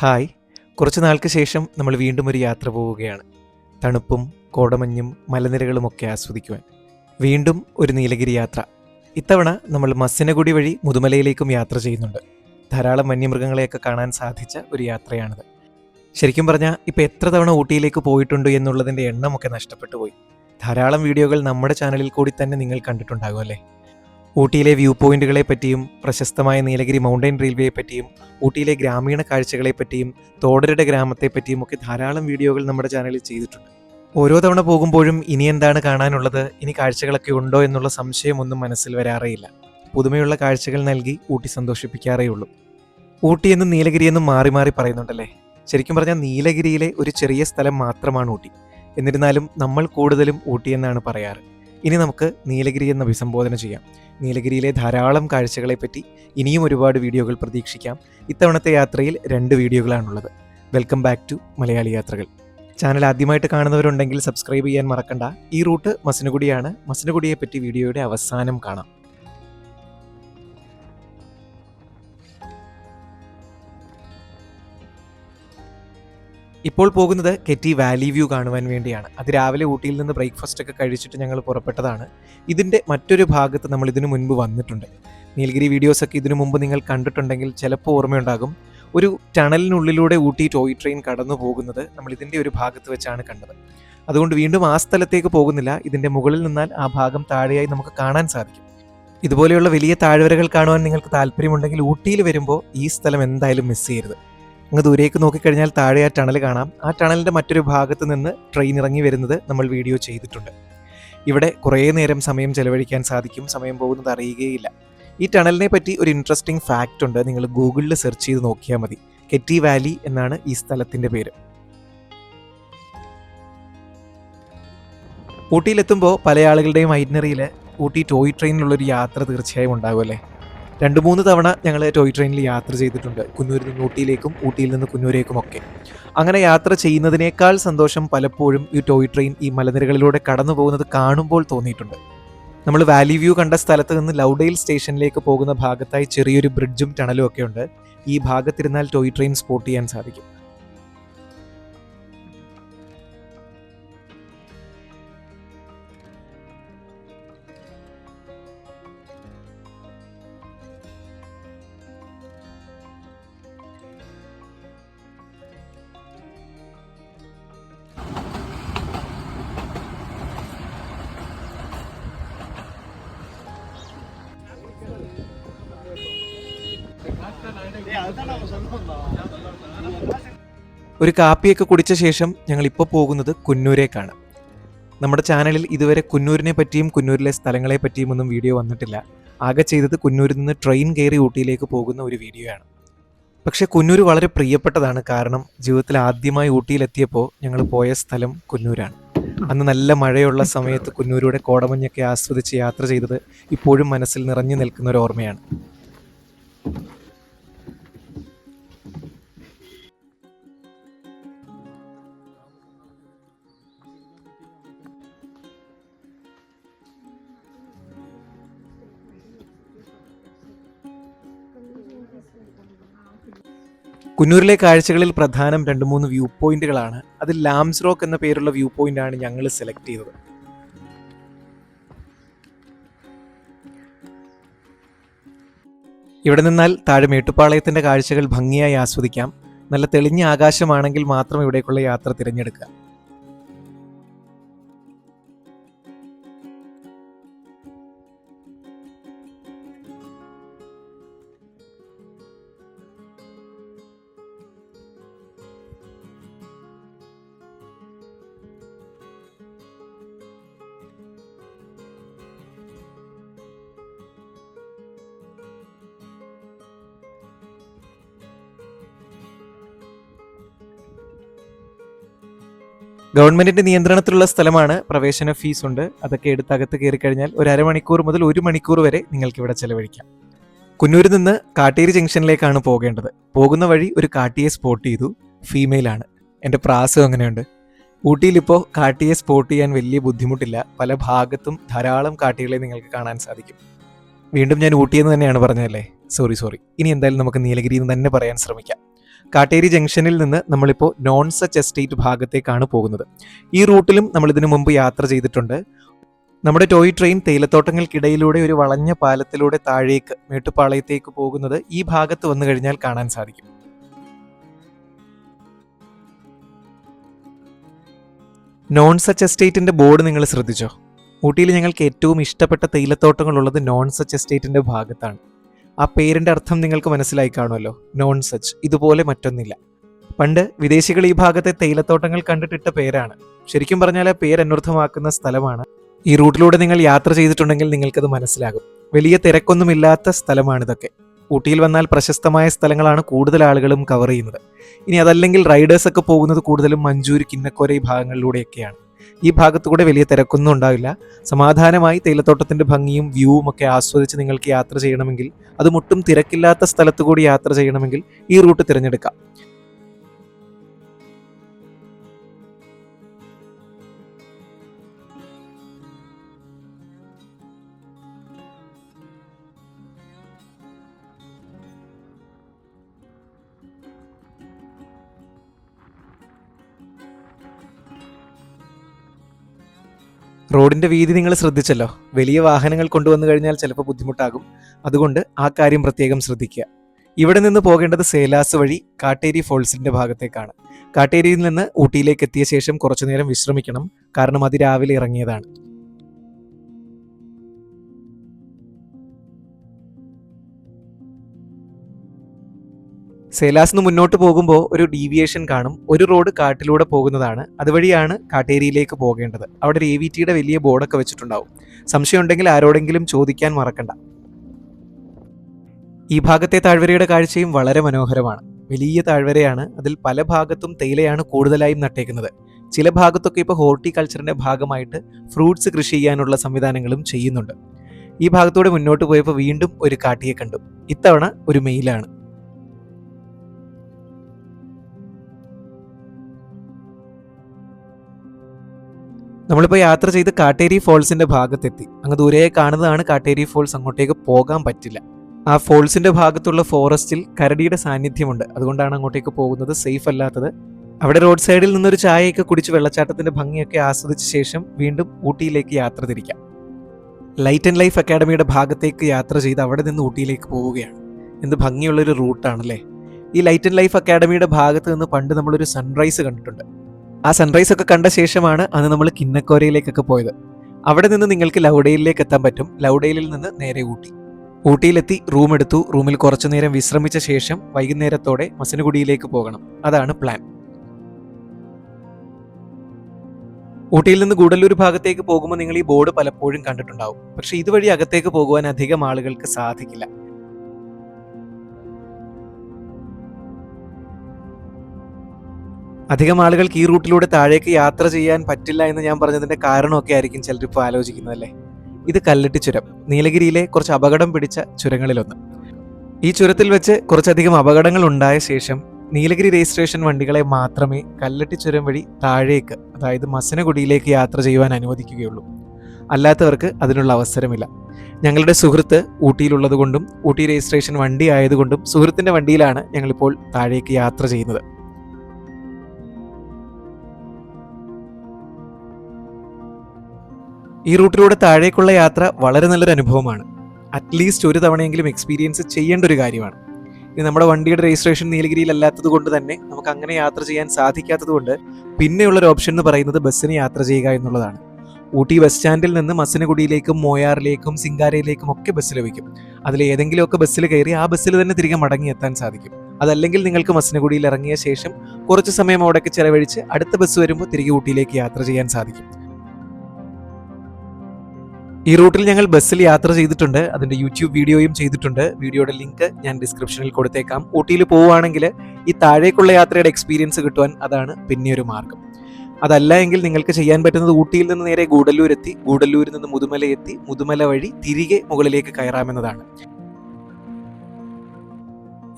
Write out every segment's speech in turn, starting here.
Hi. കുറച്ച് നാൾക്ക് ശേഷം നമ്മൾ വീണ്ടും ഒരു യാത്ര പോവുകയാണ്. തണുപ്പും കോടമഞ്ഞും മലനിരകളുമൊക്കെ ആസ്വദിക്കുവാൻ. വീണ്ടും ഒരു നീലഗിരി യാത്ര. ഇത്തവണ നമ്മൾ മസ്സിനഗുടി വഴി മുതുമലയിലേക്കും യാത്ര ചെയ്യുന്നുണ്ട്. ധാരാളം വന്യമൃഗങ്ങളെയൊക്കെ കാണാൻ സാധിച്ച ഒരു യാത്രയാണിത്. ശരിക്കും പറഞ്ഞാൽ ഇപ്പോൾ എത്ര തവണ ഊട്ടിയിലേക്ക് പോയിട്ടുണ്ട് എന്നുള്ളതിന്റെ എണ്ണമൊക്കെ നഷ്ടപ്പെട്ടു പോയി ധാരാളം വീഡിയോകൾ നമ്മുടെ ചാനലിൽ കൂടി തന്നെ നിങ്ങൾ കണ്ടിട്ടുണ്ടാകും അല്ലേ? ഊട്ടിയിലെ വ്യൂ പോയിന്റുകളെ പറ്റിയും പ്രശസ്തമായ നീലഗിരി മൗണ്ടൈൻ റെയിൽവേയെ പറ്റിയും ഊട്ടിയിലെ ഗ്രാമീണ കാഴ്ചകളെ പറ്റിയും തോടരുടെ ഗ്രാമത്തെ പറ്റിയും ഒക്കെ ധാരാളം വീഡിയോകൾ നമ്മുടെ ചാനലിൽ ചെയ്തിട്ടുണ്ട്. ഓരോ തവണ പോകുമ്പോഴും ഇനി എന്താണ് കാണാനുള്ളത് ഇനി കാഴ്ചകളൊക്കെ ഉണ്ടോ എന്നുള്ള സംശയമൊന്നും മനസ്സിൽ വരാറേയില്ല. പുതുമയുള്ള കാഴ്ചകൾ നൽകി ഊട്ടി സന്തോഷിപ്പിക്കാറേ ഉള്ളൂ ഊട്ടി എന്നും നീലഗിരി എന്നും മാറി മാറി പറയുന്നുണ്ടല്ലേ? ശരിക്കും പറഞ്ഞാൽ നീലഗിരിയിലെ ഒരു ചെറിയ സ്ഥലം മാത്രമാണ് ഊട്ടി. എന്നിരുന്നാലും നമ്മൾ കൂടുതലും ഊട്ടി എന്നാണ് പറയാറ്. ഇനി നമുക്ക് നീലഗിരി എന്ന് അഭിസംബോധന ചെയ്യാം. നീലഗിരിയിലെ ധാരാളം കാഴ്ചകളെപ്പറ്റി ഇനിയും ഒരുപാട് വീഡിയോകൾ പ്രതീക്ഷിക്കാം. ഇത്തവണത്തെ യാത്രയിൽ രണ്ട് വീഡിയോകളാണുള്ളത്. വെൽക്കം ബാക്ക് ടു മലയാളി യാത്രകൾ. ചാനൽ ആദ്യമായിട്ട് കാണുന്നവരുണ്ടെങ്കിൽ സബ്സ്ക്രൈബ് ചെയ്യാൻ മറക്കണ്ട. ഈ റൂട്ട് മസനഗുഡിയാണ് മസനഗുഡിയെപ്പറ്റി പറ്റി വീഡിയോയുടെ അവസാനം കാണാം. ഇപ്പോൾ പോകുന്നത് കെറ്റി വാലി വ്യൂ കാണുവാൻ വേണ്ടിയാണ്. അത് രാവിലെ ഊട്ടിയിൽ നിന്ന് ബ്രേക്ക്ഫാസ്റ്റ് ഒക്കെ കഴിച്ചിട്ട് ഞങ്ങൾ പുറപ്പെട്ടതാണ്. ഇതിന്റെ മറ്റൊരു ഭാഗത്ത് നമ്മൾ ഇതിനു മുൻപ് വന്നിട്ടുണ്ട്. നീലഗിരി വീഡിയോസ് ഒക്കെ ഇതിനു മുമ്പ് നിങ്ങൾ കണ്ടിട്ടുണ്ടെങ്കിൽ ചിലപ്പോൾ ഓർമ്മയുണ്ടാകും. ഒരു ടണലിനുള്ളിലൂടെ ഊട്ടി ടോയ് ട്രെയിൻ കടന്നു പോകുന്നത് നമ്മൾ ഇതിന്റെ ഒരു ഭാഗത്ത് വെച്ചാണ് കണ്ടത്. അതുകൊണ്ട് വീണ്ടും ആ സ്ഥലത്തേക്ക് പോകുന്നില്ല. ഇതിന്റെ മുകളിൽ നിന്നാൽ ആ ഭാഗം താഴെയായി നമുക്ക് കാണാൻ സാധിക്കും. ഇതുപോലെയുള്ള വലിയ താഴ്വരകൾ കാണുവാൻ നിങ്ങൾക്ക് താല്പര്യമുണ്ടെങ്കിൽ ഊട്ടിയിൽ വരുമ്പോൾ ഈ സ്ഥലം എന്തായാലും മിസ് ചെയ്യരുത്. അങ്ങ് ദൂരേക്ക് നോക്കിക്കഴിഞ്ഞാൽ താഴെ ആ ടണൽ കാണാം. ആ ടണലിന്റെ മറ്റൊരു ഭാഗത്ത് നിന്ന് ട്രെയിൻ ഇറങ്ങി വരുന്നത് നമ്മൾ വീഡിയോ ചെയ്തിട്ടുണ്ട്. ഇവിടെ കുറേ നേരം സമയം ചെലവഴിക്കാൻ സാധിക്കും. സമയം പോകുന്നത് അറിയുകയില്ല. ഈ ടണലിനെ പറ്റി ഒരു ഇൻട്രസ്റ്റിംഗ് ഫാക്റ്റ് ഉണ്ട്. നിങ്ങൾ ഗൂഗിളിൽ സെർച്ച് ചെയ്ത് നോക്കിയാൽ മതി. കെറ്റി വാലി എന്നാണ് ഈ സ്ഥലത്തിന്റെ പേര്. ഊട്ടിയിലെത്തുമ്പോൾ പല ആളുകളുടെയും ഐറ്റിനറിയിൽ ഊട്ടി ടോയ് ട്രെയിനിലുള്ളൊരു യാത്ര തീർച്ചയായും ഉണ്ടാകും അല്ലേ? രണ്ട് മൂന്ന് തവണ ഞങ്ങൾ ടോയ് ട്രെയിനിൽ യാത്ര ചെയ്തിട്ടുണ്ട്. കുന്നൂരിൽ നിന്ന് ഊട്ടിയിലേക്കും ഊട്ടിയിൽ നിന്ന് കുന്നൂരേക്കും ഒക്കെ അങ്ങനെ യാത്ര ചെയ്യുന്നതിനേക്കാൾ സന്തോഷം പലപ്പോഴും ഈ ടോയ് ട്രെയിൻ ഈ മലനിരകളിലൂടെ കടന്നു പോകുന്നത് കാണുമ്പോൾ തോന്നിയിട്ടുണ്ട്. നമ്മൾ വാലി വ്യൂ കണ്ട സ്ഥലത്ത് നിന്ന് ലൗഡെയിൽ സ്റ്റേഷനിലേക്ക് പോകുന്ന ഭാഗത്തായി ചെറിയൊരു ബ്രിഡ്ജും ടണലും ഒക്കെ ഉണ്ട്. ഈ ഭാഗത്തിരുന്നാൽ ടോയ് ട്രെയിൻ സ്പോട്ട് ചെയ്യാൻ സാധിക്കും. ഒരു കാപ്പിയൊക്കെ കുടിച്ച ശേഷം ഞങ്ങൾ ഇപ്പോൾ പോകുന്നത് കുന്നൂരേക്കാണ്. നമ്മുടെ ചാനലിൽ ഇതുവരെ കുന്നൂരിനെ പറ്റിയും കുന്നൂരിലെ സ്ഥലങ്ങളെ പറ്റിയും ഒന്നും വീഡിയോ വന്നിട്ടില്ല. ആകെ ചെയ്തത് കുന്നൂരിൽ നിന്ന് ട്രെയിൻ കയറി ഊട്ടിയിലേക്ക് പോകുന്ന ഒരു വീഡിയോ ആണ്. പക്ഷെ കുന്നൂർ വളരെ പ്രിയപ്പെട്ടതാണ് കാരണം ജീവിതത്തിൽ ആദ്യമായി ഊട്ടിയിലെത്തിയപ്പോൾ ഞങ്ങൾ പോയ സ്ഥലം കുന്നൂരാണ്. അന്ന് നല്ല മഴയുള്ള സമയത്ത് കുന്നൂരുടെ കോടമഞ്ഞൊക്കെ ആസ്വദിച്ച് യാത്ര ചെയ്തത് ഇപ്പോഴും മനസ്സിൽ നിറഞ്ഞു നിൽക്കുന്ന ഒരു ഓർമ്മയാണ്. കുന്നൂരിലെ കാഴ്ചകളിൽ പ്രധാനം രണ്ട് മൂന്ന് വ്യൂ പോയിന്റുകളാണ്. അത് ലാംസ് റോക്ക് എന്ന പേരുള്ള വ്യൂ പോയിന്റ് ആണ് ഞങ്ങൾ സെലക്ട് ചെയ്തത്. ഇവിടെ നിന്നാൽ താഴെ മേട്ടുപ്പാളയത്തിന്റെ കാഴ്ചകൾ ഭംഗിയായി ആസ്വദിക്കാം. നല്ല തെളിഞ്ഞ ആകാശമാണെങ്കിൽ മാത്രം ഇവിടേക്കുള്ള യാത്ര തിരഞ്ഞെടുക്കുക. ഗവൺമെന്റിന്റെ നിയന്ത്രണത്തിലുള്ള സ്ഥലമാണ്. പ്രവേശന ഫീസ് ഉണ്ട്. അതൊക്കെ എടുത്ത് അകത്ത് കയറി കഴിഞ്ഞാൽ ഒരു അരമണിക്കൂർ മുതൽ ഒരു മണിക്കൂർ വരെ നിങ്ങൾക്ക് ഇവിടെ ചെലവഴിക്കാം. കുന്നൂരിൽ നിന്ന് കാട്ടേരി ജംഗ്ഷനിലേക്കാണ് പോകേണ്ടത്. പോകുന്ന വഴി ഒരു കാട്ടിയെ സ്പോട്ട് ചെയ്തു. ഫീമെയിൽ ആണ്. എന്റെ പ്രാസം അങ്ങനെയുണ്ട് ഊട്ടിയിലിപ്പോൾ കാട്ടിയെ സ്പോട്ട് ചെയ്യാൻ വലിയ ബുദ്ധിമുട്ടില്ല. പല ഭാഗത്തും ധാരാളം കാട്ടികളെ നിങ്ങൾക്ക് കാണാൻ സാധിക്കും. വീണ്ടും ഞാൻ ഊട്ടിയെന്ന് തന്നെയാണ് പറഞ്ഞതല്ലേ? സോറി സോറി ഇനി എന്തായാലും നമുക്ക് നീലഗിരി എന്ന് തന്നെ പറയാൻ ശ്രമിക്കാം. കാട്ടേരി ജംഗ്ഷനിൽ നിന്ന് നമ്മളിപ്പോൾ നോൺ സച്ച് എസ്റ്റേറ്റ് ഭാഗത്തേക്കാണ് പോകുന്നത്. ഈ റൂട്ടിലും നമ്മൾ ഇതിനു മുമ്പ് യാത്ര ചെയ്തിട്ടുണ്ട്. നമ്മുടെ ടോയ് ട്രെയിൻ തേയിലത്തോട്ടങ്ങൾക്കിടയിലൂടെ ഒരു വളഞ്ഞ പാലത്തിലൂടെ താഴേക്ക് മേട്ടുപ്പാളയത്തേക്ക് പോകുന്നത് ഈ ഭാഗത്ത് വന്നു കഴിഞ്ഞാൽ കാണാൻ സാധിക്കും. നോൺ സച്ച് എസ്റ്റേറ്റിന്റെ ബോർഡ് നിങ്ങൾ ശ്രദ്ധിച്ചോ? ഊട്ടിയിൽ ഞങ്ങൾക്ക് ഏറ്റവും ഇഷ്ടപ്പെട്ട തേയിലത്തോട്ടങ്ങളുള്ളത് നോൺ സച്ച് എസ്റ്റേറ്റിന്റെ ഭാഗത്താണ്. ആ പേരിന്റെ അർത്ഥം നിങ്ങൾക്ക് മനസ്സിലായി കാണുമല്ലോ. നോൺ സച്ച് ഇതുപോലെ മറ്റൊന്നില്ല. പണ്ട് വിദേശികൾ ഈ ഭാഗത്തെ തേയിലത്തോട്ടങ്ങൾ കണ്ടിട്ടിട്ട പേരാണ്. ശരിക്കും പറഞ്ഞാൽ ആ പേര് അനർത്ഥമാക്കുന്ന സ്ഥലമാണ്. ഈ റൂട്ടിലൂടെ നിങ്ങൾ യാത്ര ചെയ്തിട്ടുണ്ടെങ്കിൽ നിങ്ങൾക്കത് മനസ്സിലാകും. വലിയ തിരക്കൊന്നുമില്ലാത്ത സ്ഥലമാണിതൊക്കെ. ഊട്ടിയിൽ വന്നാൽ പ്രശസ്തമായ സ്ഥലങ്ങളാണ് കൂടുതൽ ആളുകളും കവർ ചെയ്യുന്നത്. ഇനി അതല്ലെങ്കിൽ റൈഡേഴ്സൊക്കെ പോകുന്നത് കൂടുതലും മഞ്ചൂര് കിന്നക്കോര ഈ ഭാഗങ്ങളിലൂടെയൊക്കെയാണ്. ഈ ഭാഗത്തുകൂടെ വലിയ തിരക്കൊന്നും ഉണ്ടാവില്ല. സമാധാനമായി തേയിലത്തോട്ടത്തിന്റെ ഭംഗിയും വ്യൂവും ഒക്കെ ആസ്വദിച്ച് നിങ്ങൾക്ക് യാത്ര ചെയ്യണമെങ്കിൽ അത് മുട്ടും തിരക്കില്ലാത്ത സ്ഥലത്തുകൂടി യാത്ര ചെയ്യണമെങ്കിൽ ഈ റൂട്ട് തിരഞ്ഞെടുക്കാം. റോഡിന്റെ വീതി നിങ്ങൾ ശ്രദ്ധിച്ചല്ലോ. വലിയ വാഹനങ്ങൾ കൊണ്ടുവന്നു കഴിഞ്ഞാൽ ചിലപ്പോൾ ബുദ്ധിമുട്ടാകും. അതുകൊണ്ട് ആ കാര്യം പ്രത്യേകം ശ്രദ്ധിക്കുക. ഇവിടെ നിന്ന് പോകേണ്ടത് സേലാസ് വഴി കാട്ടേരി ഫോൾസിന്റെ ഭാഗത്തേക്കാണ്. കാട്ടേരിയിൽ നിന്ന് ഊട്ടിയിലേക്ക് എത്തിയ ശേഷം കുറച്ചുനേരം വിശ്രമിക്കണം. കാരണം അതിരാവിലെ ഇറങ്ങിയതാണ്. സേലാസിന് മുന്നോട്ട് പോകുമ്പോൾ ഒരു ഡീവിയേഷൻ കാണും. ഒരു റോഡ് കാട്ടിലൂടെ പോകുന്നതാണ്. അതുവഴിയാണ് കാട്ടേരിയിലേക്ക് പോകേണ്ടത്. അവിടെ ഒരു എ വി ടിയുടെ വലിയ ബോർഡൊക്കെ വെച്ചിട്ടുണ്ടാവും. സംശയമുണ്ടെങ്കിൽ ആരോടെങ്കിലും ചോദിക്കാൻ മറക്കണ്ട. ഈ ഭാഗത്തെ താഴ്വരയുടെ കാഴ്ചയും വളരെ മനോഹരമാണ്. വലിയ താഴ്വരയാണ്. അതിൽ പല ഭാഗത്തും തേയിലയാണ് കൂടുതലായും നട്ടേക്കുന്നത്. ചില ഭാഗത്തൊക്കെ ഇപ്പോൾ ഹോർട്ടിക്കൾച്ചറിന്റെ ഭാഗമായിട്ട് ഫ്രൂട്ട്സ് കൃഷി ചെയ്യാനുള്ള സംവിധാനങ്ങളും ചെയ്യുന്നുണ്ട്. ഈ ഭാഗത്തൂടെ മുന്നോട്ട് പോയപ്പോൾ വീണ്ടും ഒരു കാട്ടിയെ കണ്ടു. ഇത്തവണ ഒരു മെയിലാണ്. നമ്മളിപ്പോൾ യാത്ര ചെയ്ത് കാട്ടേരി ഫോൾസിന്റെ ഭാഗത്തെത്തി. അങ്ങ് ദൂരെ കാണുന്നതാണ് കാട്ടേരി ഫോൾസ്. അങ്ങോട്ടേക്ക് പോകാൻ പറ്റില്ല. ആ ഫോൾസിന്റെ ഭാഗത്തുള്ള ഫോറസ്റ്റിൽ കരടിയുടെ സാന്നിധ്യമുണ്ട്. അതുകൊണ്ടാണ് അങ്ങോട്ടേക്ക് പോകുന്നത് സേഫ് അല്ലാത്തത്. അവിടെ റോഡ് സൈഡിൽ നിന്നൊരു ചായയൊക്കെ കുടിച്ച് വെള്ളച്ചാട്ടത്തിന്റെ ഭംഗിയൊക്കെ ആസ്വദിച്ച ശേഷം വീണ്ടും ഊട്ടിയിലേക്ക് യാത്ര തിരിക്കാം. ലൈറ്റ് ആൻഡ് ലൈഫ് അക്കാഡമിയുടെ ഭാഗത്തേക്ക് യാത്ര ചെയ്ത് അവിടെ നിന്ന് ഊട്ടിയിലേക്ക് പോവുകയാണ്. എന്ത് ഭംഗിയുള്ളൊരു റൂട്ടാണല്ലേ? ഈ ലൈറ്റ് ആൻഡ് ലൈഫ് അക്കാഡമിയുടെ ഭാഗത്ത് നിന്ന് പണ്ട് നമ്മളൊരു സൺറൈസ് കണ്ടിട്ടുണ്ട്. ആ സൺറൈസ് ഒക്കെ കണ്ട ശേഷമാണ് അന്ന് നമ്മൾ കിന്നക്കോരയിലേക്കൊക്കെ പോയത്. അവിടെ നിന്ന് നിങ്ങൾക്ക് ലൗഡയിലേക്ക് എത്താൻ പറ്റും. ലൗഡയിലിൽ നിന്ന് നേരെ ഊട്ടി. ഊട്ടിയിലെത്തി റൂം എടുത്തു. റൂമിൽ കുറച്ചു നേരം വിശ്രമിച്ച ശേഷം വൈകുന്നേരത്തോടെ മസനഗുഡിയിലേക്ക് പോകണം. അതാണ് പ്ലാൻ ഊട്ടിയിൽ നിന്ന് ഗൂഡല്ലൂർ ഭാഗത്തേക്ക് പോകുമ്പോൾ നിങ്ങൾ ഈ ബോർഡ് പലപ്പോഴും കണ്ടിട്ടുണ്ടാവും. പക്ഷെ ഇതുവഴി അകത്തേക്ക് പോകുവാൻ അധികം ആളുകൾക്ക് സാധിക്കില്ല. അധികം ആളുകൾക്ക് ഈ റൂട്ടിലൂടെ താഴേക്ക് യാത്ര ചെയ്യാൻ പറ്റില്ല എന്ന് ഞാൻ പറഞ്ഞതിന്റെ കാരണമൊക്കെ ആയിരിക്കും ചിലരിപ്പോൾ ആലോചിക്കുന്നതല്ലേ ഇത് കല്ലട്ടി ചുരം. നീലഗിരിയിലെ കുറച്ച് അപകടം പിടിച്ച ചുരങ്ങളിലൊന്ന്. ഈ ചുരത്തിൽ വെച്ച് കുറച്ചധികം അപകടങ്ങൾ ഉണ്ടായ ശേഷം നീലഗിരി രജിസ്ട്രേഷൻ വണ്ടികളെ മാത്രമേ കല്ലട്ടി ചുരം വഴി താഴേക്ക് അതായത് മസനഗുഡിയിലേക്ക് യാത്ര ചെയ്യുവാൻ അനുവദിക്കുകയുള്ളൂ. അല്ലാത്തവർക്ക് അതിനുള്ള അവസരമില്ല. ഞങ്ങളുടെ സുഹൃത്ത് ഊട്ടിയിലുള്ളത് കൊണ്ടും ഊട്ടി രജിസ്ട്രേഷൻ വണ്ടി ആയതുകൊണ്ടും സുഹൃത്തിന്റെ വണ്ടിയിലാണ് ഞങ്ങളിപ്പോൾ താഴേക്ക് യാത്ര ചെയ്യുന്നത്. ഈ റൂട്ടിലൂടെ താഴേക്കുള്ള യാത്ര വളരെ നല്ലൊരു അനുഭവമാണ്. അറ്റ്ലീസ്റ്റ് ഒരു തവണയെങ്കിലും എക്സ്പീരിയൻസ് ചെയ്യേണ്ട ഒരു കാര്യമാണ്. ഇനി നമ്മുടെ വണ്ടിയുടെ രജിസ്ട്രേഷൻ നീലഗിരിയിൽ അല്ലാത്തത് കൊണ്ട് തന്നെ നമുക്ക് അങ്ങനെ യാത്ര ചെയ്യാൻ സാധിക്കാത്തത് കൊണ്ട് പിന്നെയുള്ളൊരു ഓപ്ഷൻ എന്ന് പറയുന്നത് ബസ്സിന് യാത്ര ചെയ്യുക എന്നുള്ളതാണ്. ഊട്ടി ബസ് സ്റ്റാൻഡിൽ നിന്ന് മസനഗുഡിയിലേക്കും മോയാറിലേക്കും സിംഗാരയിലേക്കും ഒക്കെ ബസ് ലഭിക്കും. അതിൽ ഏതെങ്കിലുമൊക്കെ ബസ്സിൽ കയറി ആ ബസ്സിൽ തന്നെ തിരികെ മടങ്ങി എത്താൻ സാധിക്കും. അതല്ലെങ്കിൽ നിങ്ങൾക്ക് മസനഗുഡിയിൽ ഇറങ്ങിയ ശേഷം കുറച്ച് സമയം അവിടെയൊക്കെ ചെലവഴിച്ച് അടുത്ത ബസ് വരുമ്പോൾ തിരികെ ഊട്ടിയിലേക്ക് യാത്ര ചെയ്യാൻ സാധിക്കും. ഈ റൂട്ടിൽ ഞങ്ങൾ ബസ്സിൽ യാത്ര ചെയ്തിട്ടുണ്ട്. അതിന്റെ യൂട്യൂബ് വീഡിയോയും ചെയ്തിട്ടുണ്ട്. വീഡിയോയുടെ ലിങ്ക് ഞാൻ ഡിസ്ക്രിപ്ഷനിൽ കൊടുത്തേക്കാം. ഊട്ടിയിൽ പോവുകയാണെങ്കിൽ ഈ താഴേക്കുള്ള യാത്രയുടെ എക്സ്പീരിയൻസ് കിട്ടുവാൻ അതാണ് പിന്നെയൊരു മാർഗം. അതല്ല എങ്കിൽ നിങ്ങൾക്ക് ചെയ്യാൻ പറ്റുന്നത് ഊട്ടിയിൽ നിന്ന് നേരെ ഗൂഡല്ലൂർ എത്തി ഗൂഡല്ലൂരിൽ നിന്ന് മുതുമല എത്തി മുതുമല വഴി തിരികെ മുകളിലേക്ക് കയറാമെന്നതാണ്.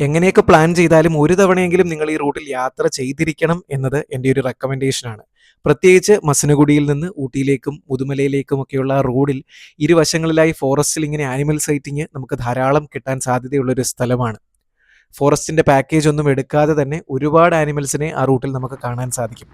എങ്ങനെയൊക്കെ പ്ലാൻ ചെയ്താലും ഒരു തവണയെങ്കിലും നിങ്ങൾ ഈ റൂട്ടിൽ യാത്ര ചെയ്തിരിക്കണം എന്നത് എന്റെ ഒരു റെക്കമെൻഡേഷനാണ് പ്രത്യേകിച്ച് മസനഗുഡിയിൽ നിന്ന് ഊട്ടിയിലേക്കും മുതുമലയിലേക്കും ഒക്കെയുള്ള റോഡിൽ ഇരുവശങ്ങളിലായി ഫോറസ്റ്റിൽ ഇങ്ങനെ ആനിമൽ സൈറ്റിങ് നമുക്ക് ധാരാളം കിട്ടാൻ സാധ്യതയുള്ള ഒരു സ്ഥലമാണ്. ഫോറസ്റ്റിന്റെ പാക്കേജ് ഒന്നും എടുക്കാതെ തന്നെ ഒരുപാട് ആനിമൽസിനെ ആ റൂട്ടിൽ നമുക്ക് കാണാൻ സാധിക്കും.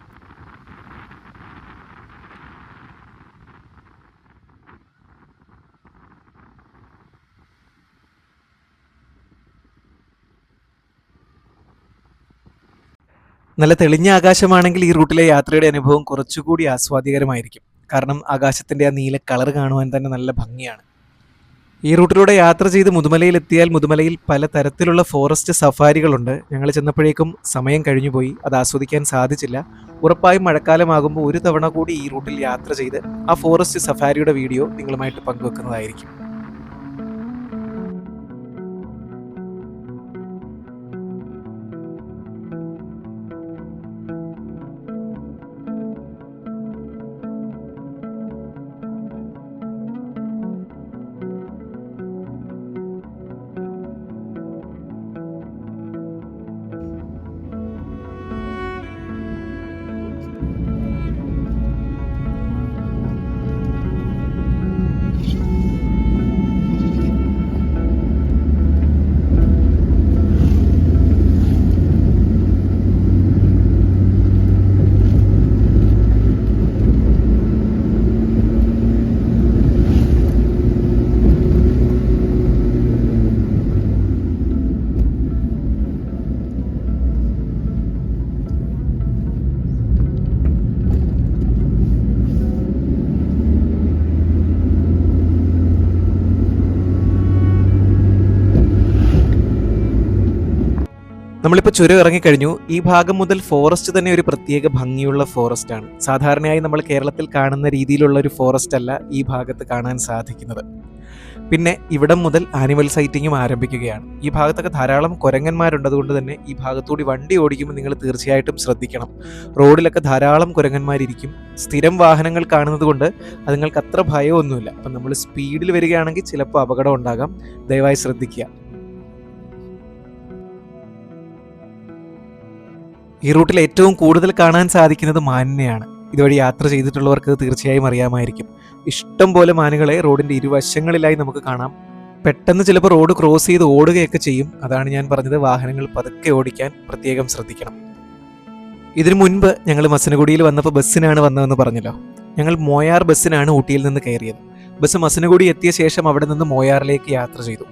നല്ല തെളിഞ്ഞ ആകാശമാണെങ്കിൽ ഈ റൂട്ടിലെ യാത്രയുടെ അനുഭവം കുറച്ചുകൂടി ആസ്വാദികരമായിരിക്കും കാരണം ആകാശത്തിന്റെ ആ നീല കളർ കാണുവാൻ തന്നെ നല്ല ഭംഗിയാണ്. ഈ റൂട്ടിലൂടെ യാത്ര ചെയ്ത് മുതുമലയിൽ എത്തിയാൽ മുതുമലയിൽ പല തരത്തിലുള്ള ഫോറസ്റ്റ് സഫാരികളുണ്ട്. ഞങ്ങൾ ചെന്നപ്പോഴേക്കും സമയം കഴിഞ്ഞുപോയി. അത് ആസ്വദിക്കാൻ സാധിച്ചില്ല. ഉറപ്പായും മഴക്കാലമാകുമ്പോൾ ഒരു തവണ കൂടി ഈ റൂട്ടിൽ യാത്ര ചെയ്ത് ആ ഫോറസ്റ്റ് സഫാരിയുടെ വീഡിയോ നിങ്ങളുമായിട്ട് പങ്കുവെക്കുന്നതായിരിക്കും. നമ്മളിപ്പോൾ ചുരം ഇറങ്ങിക്കഴിഞ്ഞു ഈ ഭാഗം മുതൽ ഫോറസ്റ്റ് തന്നെ ഒരു പ്രത്യേക ഭംഗിയുള്ള ഫോറസ്റ്റ് ആണ്. സാധാരണയായി നമ്മൾ കേരളത്തിൽ കാണുന്ന രീതിയിലുള്ള ഒരു ഫോറസ്റ്റ് അല്ല ഈ ഭാഗത്ത് കാണാൻ സാധിക്കുന്നത്. പിന്നെ ഇവിടം മുതൽ ആനിമൽ സൈറ്റിങ്ങും ആരംഭിക്കുകയാണ്. ഈ ഭാഗത്തൊക്കെ ധാരാളം കുരങ്ങന്മാരുണ്ടതുകൊണ്ട് തന്നെ ഈ ഭാഗത്തൂടി വണ്ടി ഓടിക്കുമ്പോൾ നിങ്ങൾ തീർച്ചയായിട്ടും ശ്രദ്ധിക്കണം. റോഡിലൊക്കെ ധാരാളം കുരങ്ങന്മാരിരിക്കും. സ്ഥിരം വാഹനങ്ങൾ കാണുന്നത് കൊണ്ട് അത് നിങ്ങൾക്ക് അത്ര ഭയമൊന്നുമില്ല. അപ്പം നമ്മൾ സ്പീഡിൽ വരികയാണെങ്കിൽ ചിലപ്പോൾ അപകടം ഉണ്ടാകാം. ദയവായി ശ്രദ്ധിക്കുക. ഈ റൂട്ടിൽ ഏറ്റവും കൂടുതൽ കാണാൻ സാധിക്കുന്നത് മാനിനെയാണ്. ഇതുവഴി യാത്ര ചെയ്തിട്ടുള്ളവർക്ക് തീർച്ചയായും അറിയാമായിരിക്കും. ഇഷ്ടം പോലെ മാനുകളെ റോഡിന്റെ ഇരുവശങ്ങളിലായി നമുക്ക് കാണാം. പെട്ടെന്ന് ചിലപ്പോൾ റോഡ് ക്രോസ് ചെയ്ത് ഓടുകയൊക്കെ ചെയ്യും. അതാണ് ഞാൻ പറഞ്ഞത്. വാഹനങ്ങൾ പതുക്കെ ഓടിക്കാൻ പ്രത്യേകം ശ്രദ്ധിക്കണം. ഇതിനു മുൻപ് ഞങ്ങൾ മസനഗുഡിയിൽ വന്നപ്പോൾ ബസ്സിനാണ് വന്നതെന്ന് പറഞ്ഞല്ലോ. ഞങ്ങൾ മോയാർ ബസ്സിനാണ് ഊട്ടിയിൽ നിന്ന് കയറിയത്. ബസ് മസനഗുഡി എത്തിയ ശേഷം അവിടെ നിന്ന് മോയാറിലേക്ക് യാത്ര ചെയ്തു.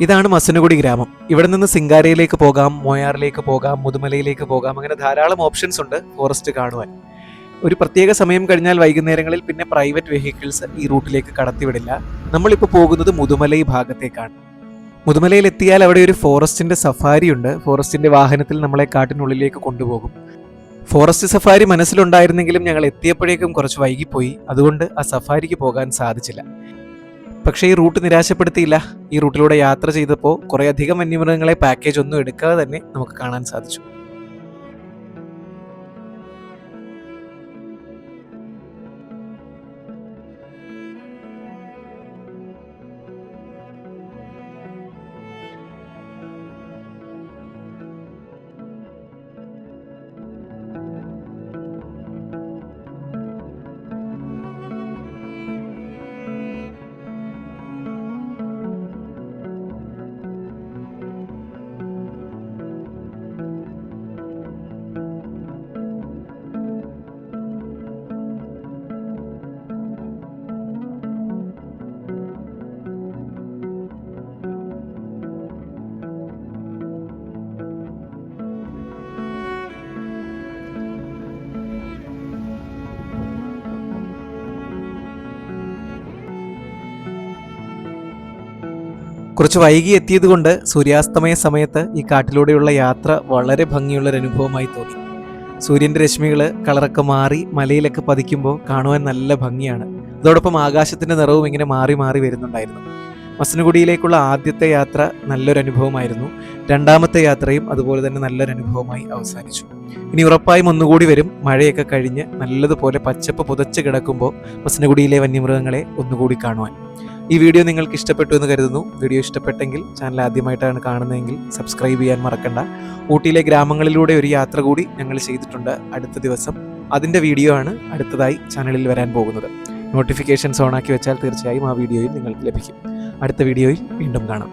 ഇതാണ് മസനഗുഡി ഗ്രാമം. ഇവിടെ നിന്ന് സിംഗാരയിലേക്ക് പോകാം മോയാറിലേക്ക് പോകാം മുതുമലയിലേക്ക് പോകാം അങ്ങനെ ധാരാളം ഓപ്ഷൻസ് ഉണ്ട് ഫോറസ്റ്റ് കാണുവാൻ. ഒരു പ്രത്യേക സമയം കഴിഞ്ഞാൽ വൈകുന്നേരങ്ങളിൽ പിന്നെ പ്രൈവറ്റ് വെഹിക്കിൾസ് ഈ റൂട്ടിലേക്ക് കടത്തിവിടില്ല. നമ്മളിപ്പോൾ പോകുന്നത് മുതുമലൈ ഭാഗത്തേക്കാണ്. മുതുമലയിൽ എത്തിയാൽ അവിടെ ഒരു ഫോറസ്റ്റിന്റെ സഫാരി ഉണ്ട്. ഫോറസ്റ്റിന്റെ വാഹനത്തിൽ നമ്മളെ കാട്ടിനുള്ളിലേക്ക് കൊണ്ടുപോകും. ഫോറസ്റ്റ് സഫാരി മനസ്സിലുണ്ടായിരുന്നെങ്കിലും ഞങ്ങൾ എത്തിയപ്പോഴേക്കും കുറച്ച് വൈകിപ്പോയി. അതുകൊണ്ട് ആ സഫാരിക്ക് പോകാൻ സാധിച്ചില്ല. പക്ഷേ ഈ റൂട്ട് നിരാശപ്പെടുത്തിയില്ല. ഈ റൂട്ടിലൂടെ യാത്ര ചെയ്തപ്പോൾ കുറേയധികം വന്യമൃഗങ്ങളെ പാക്കേജ് ഒന്നും എടുക്കാതെ തന്നെ നമുക്ക് കാണാൻ സാധിച്ചു. കുറച്ച് വൈകി എത്തിയതുകൊണ്ട് സൂര്യാസ്തമയ സമയത്ത് ഈ കാട്ടിലൂടെയുള്ള യാത്ര വളരെ ഭംഗിയുള്ള ഒരു അനുഭവമായി തോന്നി. സൂര്യന്റെ രശ്മികൾ കളറൊക്കെ മാറി മലയിലൊക്കെ പതിക്കുമ്പോൾ കാണുവാൻ നല്ല ഭംഗിയാണ്. അതോടൊപ്പം ആകാശത്തിന്റെ നിറവും ഇങ്ങനെ മാറി മാറി വരുന്നുണ്ടായിരുന്നു. മസനഗുഡിയിലേക്കുള്ള ആദ്യത്തെ യാത്ര നല്ലൊരു അനുഭവമായിരുന്നു. രണ്ടാമത്തെ യാത്രയും അതുപോലെ തന്നെ നല്ലൊരു അനുഭവമായി അവസാനിച്ചു. ഇനി ഉറപ്പായും ഒന്നുകൂടി വരും. മഴയൊക്കെ കഴിഞ്ഞ് നല്ലതുപോലെ പച്ചപ്പ് പുതച്ച് കിടക്കുമ്പോൾ മസനഗുഡിയിലെ വന്യമൃഗങ്ങളെ ഒന്നുകൂടി കാണുവാൻ. ഈ വീഡിയോ നിങ്ങൾക്ക് ഇഷ്ടപ്പെട്ടു എന്ന് കരുതുന്നു. വീഡിയോ ഇഷ്ടപ്പെട്ടെങ്കിൽ ചാനൽ ആദ്യമായിട്ടാണ് കാണുന്നതെങ്കിൽ സബ്സ്ക്രൈബ് ചെയ്യാൻ മറക്കണ്ട. ഊട്ടിയിലെ ഗ്രാമങ്ങളിലൂടെ ഒരു യാത്ര കൂടി ഞങ്ങൾ ചെയ്തിട്ടുണ്ട് അടുത്ത ദിവസം. അതിന്റെ വീഡിയോ ആണ് അടുത്തതായി ചാനലിൽ വരാൻ പോകുന്നത്. നോട്ടിഫിക്കേഷൻസ് ഓണാക്കി വെച്ചാൽ തീർച്ചയായും ആ വീഡിയോയും നിങ്ങൾക്ക് ലഭിക്കും. അടുത്ത വീഡിയോയിൽ വീണ്ടും കാണാം.